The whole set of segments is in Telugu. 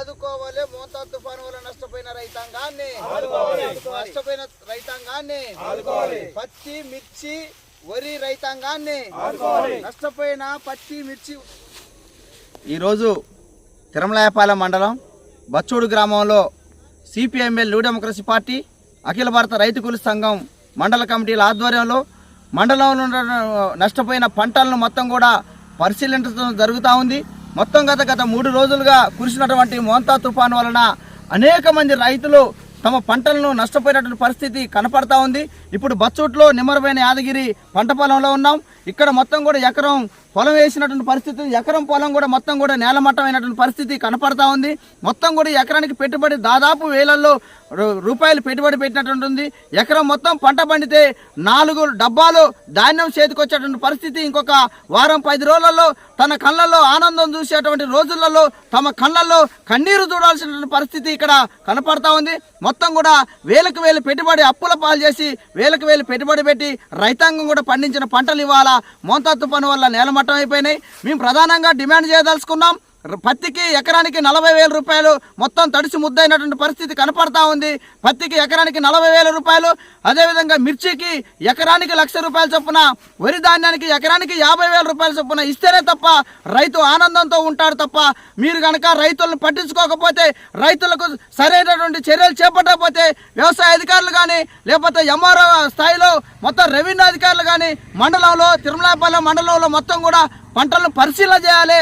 ఆదుకోవాలి మోతా తుఫాను వల్ల నష్టపోయిన రైతాంగాన్ని. నష్టపోయిన రైతాంగాన్ని. పత్తి మిర్చి వరి రైతాంగాన్ని. నష్టపోయిన పత్తి మిర్చి. ఈరోజు తిరుమలాయపాలెం మండలం బచ్చోడు గ్రామంలో సిపిఎంఎల్ న్యూ డెమోక్రసీ పార్టీ అఖిల భారత రైతు కూలి సంఘం మండల కమిటీల ఆధ్వర్యంలో మండలంలో నష్టపోయిన పంటలను మొత్తం కూడా పరిశీలించడం జరుగుతూ ఉంది. మొత్తం గత గత మూడు రోజులుగా కురిసినటువంటి మోంతా తుఫాను వలన అనేక మంది రైతులు తమ పంటలను నష్టపోయినటువంటి పరిస్థితి కనపడతా ఉంది. ఇప్పుడు బచ్చోట్లో నిమ్మరమైన యాదగిరి పంట పొలంలో ఉన్నాం. ఇక్కడ మొత్తం కూడా ఎకరం పొలం వేసినటువంటి పరిస్థితి ఎకరం పొలం కూడా మొత్తం కూడా నేలమట్టమైనటువంటి పరిస్థితి కనపడతా ఉంది. మొత్తం కూడా ఎకరానికి పెట్టుబడి దాదాపు వేలల్లో రూ- రూపాయలు పెట్టుబడి పెట్టినటువంటి ఉంది. ఎకరం మొత్తం పంట పండితే నాలుగు డబ్బాలు ధాన్యం చేతికొచ్చేటువంటి పరిస్థితి ఇంకొక వారం పది రోజులలో తన కళ్ళల్లో ఆనందం చూసేటువంటి రోజులలో తమ కళ్ళల్లో కన్నీరు చూడాల్సినటువంటి పరిస్థితి ఇక్కడ కనపడతా ఉంది. మొత్తం కూడా వేలకు వేలు పెట్టుబడి అప్పుల పాలు చేసి వేలకు వేలు పెట్టుబడి పెట్టి రైతాంగం కూడా పండించిన పంటలు ఇవాళ మోంతా తుఫాను వల్ల నేలమట్టం అయిపోయినాయి. మేము ప్రధానంగా డిమాండ్ చేయదలుచుకున్నాం. పత్తికి ఎకరానికి నలభై వేల రూపాయలు మొత్తం తడిసి ముద్దైనటువంటి పరిస్థితి కనపడతా ఉంది. పత్తికి ఎకరానికి నలభై వేల రూపాయలు అదేవిధంగా మిర్చికి ఎకరానికి లక్ష రూపాయల చొప్పున వరి ధాన్యానికి ఎకరానికి యాభై వేల రూపాయల చొప్పున ఇస్తేనే తప్ప రైతు ఆనందంతో ఉంటాడు తప్ప మీరు కనుక రైతులను పట్టించుకోకపోతే రైతులకు సరైనటువంటి చర్యలు చేపట్టకపోతే వ్యవసాయ అధికారులు కానీ లేకపోతే ఎంఆర్ఓ స్థాయిలో మొత్తం రెవెన్యూ అధికారులు కానీ మండలంలో తిరుమలాపల్లి మండలంలో మొత్తం కూడా పంటలను పరిశీలన చేయాలి.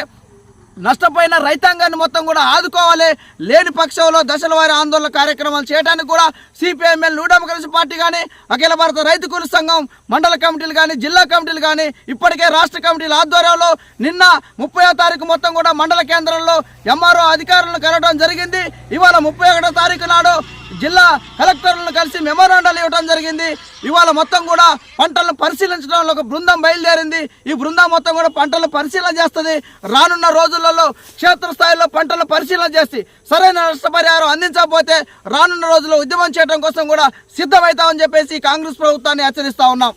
నష్టపోయిన రైతాంగాన్ని మొత్తం కూడా ఆదుకోవాలి. లేని పక్షంలో దశల వారి ఆందోళన కార్యక్రమాలు చేయడానికి కూడా సిపిఐఎంఎల్ న్యూ డెమోక్రసీ పార్టీ కానీ అఖిల భారత రైతు కూలి సంఘం మండల కమిటీలు కానీ జిల్లా కమిటీలు కానీ ఇప్పటికే రాష్ట్ర కమిటీల ఆధ్వర్యంలో నిన్న ముప్పయో తారీఖు మొత్తం కూడా మండల కేంద్రంలో ఎంఆర్ఓ అధికారులను కలవడం జరిగింది. ఇవాళ ముప్పై ఒకటో తారీఖు నాడు జిల్లా కలెక్టర్లను కలిసి మెమోరాండాలు ఇవ్వడం జరిగింది. ఇవాళ మొత్తం కూడా పంటలను పరిశీలించడంలో ఒక బృందం బయలుదేరింది. ఈ బృందం మొత్తం కూడా పంటలను పరిశీలన చేస్తుంది. రానున్న రోజులలో క్షేత్రస్థాయిలో పంటలను పరిశీలన చేసి సరైన నష్టపరిహారం అందించకపోతే రానున్న రోజుల్లో ఉద్యమం చేయడం కోసం కూడా సిద్ధమవుతామని చెప్పేసి కాంగ్రెస్ ప్రభుత్వాన్ని హెచ్చరిస్తా ఉన్నాం.